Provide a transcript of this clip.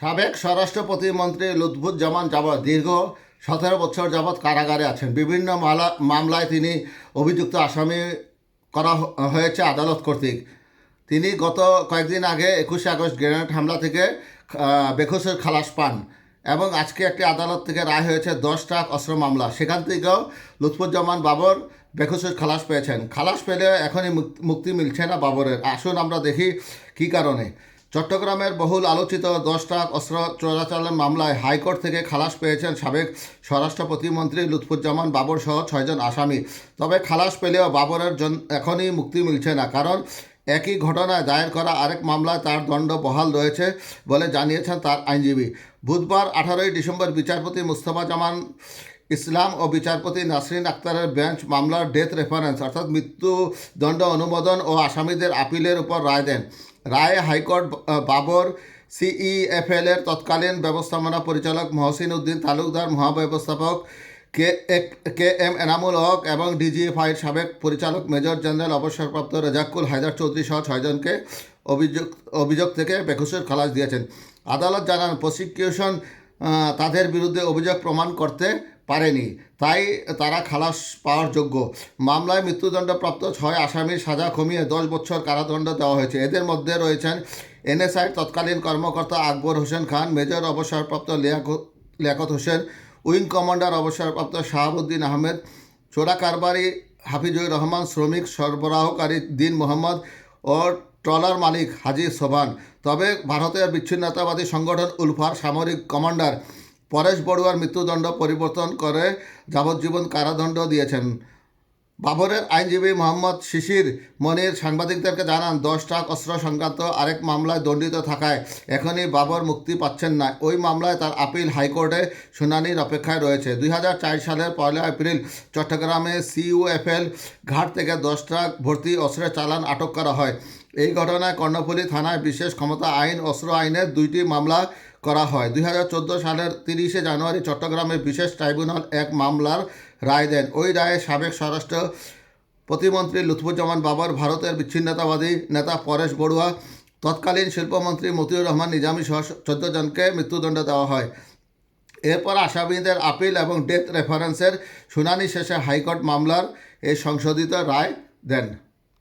সাবেক স্বরাষ্ট্র প্রতিমন্ত্রী লুৎফুজ্জামান যাবৎ দীর্ঘ সতেরো বছর যাবৎ কারাগারে আছেন। বিভিন্ন মালা মামলায় তিনি অভিযুক্ত আসামি করা হয়েছে আদালত কর্তৃক। তিনি গত কয়েকদিন আগে একুশে আগস্ট গ্রেনেড হামলা থেকে আহ, বেকসুর খালাস পান এবং আজকে একটি আদালত থেকে রায় হয়েছে দশ ট্রাক অস্ত্র মামলা। সেখান থেকেও লুৎফুজ্জামান বাবর বেকসুর খালাস পেয়েছেন। খালাস পেলে এখনই মুক- মুক্তি মিলছে না বাবরের। আসুন আমরা দেখি কী কারণে। চট্টগ্রামের বহুল আলোচিত দশ ট্রাক অস্ত্র চোরাচালান মামলায় হাইকোর্ট থেকে খালাস পেয়েছেন সাবেক স্বরাষ্ট্র প্রতিমন্ত্রী লুৎফুজ্জামান বাবর সহ ছয়জন আসামি। তবে খালাস পেলেও বাবরের জন এখনই মুক্তি মিলছে না, কারণ একই ঘটনায় দায়ের করা আরেক মামলায় তার দণ্ড বহাল রয়েছে বলে জানিয়েছেন তার আইনজীবী। বুধবার আঠারোই ডিসেম্বর বিচারপতি মুস্তফা জামান ইসলাম ও বিচারপতি নাসরিন আক্তারের বেঞ্চ মামলার ডেথ রেফারেন্স, অর্থাৎ মৃত্যুদণ্ড অনুমোদন ও আসামিদের আপিলের উপর রায় দেন। রায়ে হাইকোর্ট বাবর সিইএফএল এর তৎকালীন ব্যবস্থাপনা পরিচালক Mohsin Uddin Talukdar, মহাব্যবস্থাপক K K M Enamul Haque এবং ডিজিএফআইয়ের সাবেক পরিচালক মেজর জেনারেল অবসরপ্রাপ্ত রেজাকুল হায়দার চৌধুরী সহ ছয়জনকে অভিযোগ অভিযোগ থেকে বেকসুর খালাস দিয়েছেন। আদালত জানান, প্রসিকিউশন তাদের বিরুদ্ধে অভিযোগ প্রমাণ করতে পারেনি। তাই তারা খালাস পাওয়ার যোগ্য। মামলায় মৃত্যুদণ্ডপ্রাপ্ত ছয় আসামির সাজা কমিয়ে দশ বছর কারাদণ্ড দেওয়া হয়েছে। এদের মধ্যে রয়েছেন এনএসআই তৎকালীন কর্মকর্তা আকবর হোসেন খান, মেজর অবসরপ্রাপ্ত লিয়াকত হোসেন, উইং কমান্ডার অবসরপ্রাপ্ত শাহাবুদ্দিন আহমেদ, চোরা কারবারি হাফিজুর রহমান, শ্রমিক সরবরাহকারী দিন মোহাম্মদ ও ট্রলার মালিক হাজি সোভান। তবে ভারতের বিচ্ছিন্নতাবাদী সংগঠন উলফার সামরিক কমান্ডার পরেশ বড়ুয়ার মৃত্যুদণ্ড পরিবর্তন করে যাবজ্জীবন কারাদণ্ড দিয়েছেন। বাবরের আইনজীবী মোহাম্মদ শিশির মনির সাংবাদিকদেরকে জানান, দশ ট্রাক অস্ত্র সংক্রান্ত আরেক মামলায় দণ্ডিত থাকায় এখনই বাবর মুক্তি পাচ্ছেন না। ওই মামলায় তার আপিল হাইকোর্টে শুনানির অপেক্ষায় রয়েছে। দুই হাজার চার সালের পয়লা এপ্রিল চট্টগ্রামে সিইউএফএল ঘাট থেকে দশ ট্রাক ভর্তি অস্ত্রের চালান আটক করা হয়। এই ঘটনায় কর্ণফুলী থানায় বিশেষ ক্ষমতা আইন, অস্ত্র আইনের দুইটি মামলা করা হয়। দুই হাজার চোদ্দ সালের তিরিশে জানুয়ারি চট্টগ্রামে বিশেষ ট্রাইব্যুনাল এক মামলার রায় দেন। ওই রায়ে সাবেক স্বরাষ্ট্র প্রতিমন্ত্রী লুৎফুজ্জামান বাবর, ভারতের বিচ্ছিন্নতাবাদী নেতা পরেশ বড়ুয়া, তৎকালীন শিল্পমন্ত্রী মতিউর রহমান নিজামী সহ চোদ্দ জনকে মৃত্যুদণ্ড দেওয়া হয়। এরপর আসামিদের আপিল এবং ডেথ রেফারেন্সের শুনানি শেষে হাইকোর্ট মামলার এই সংশোধিত রায় দেন।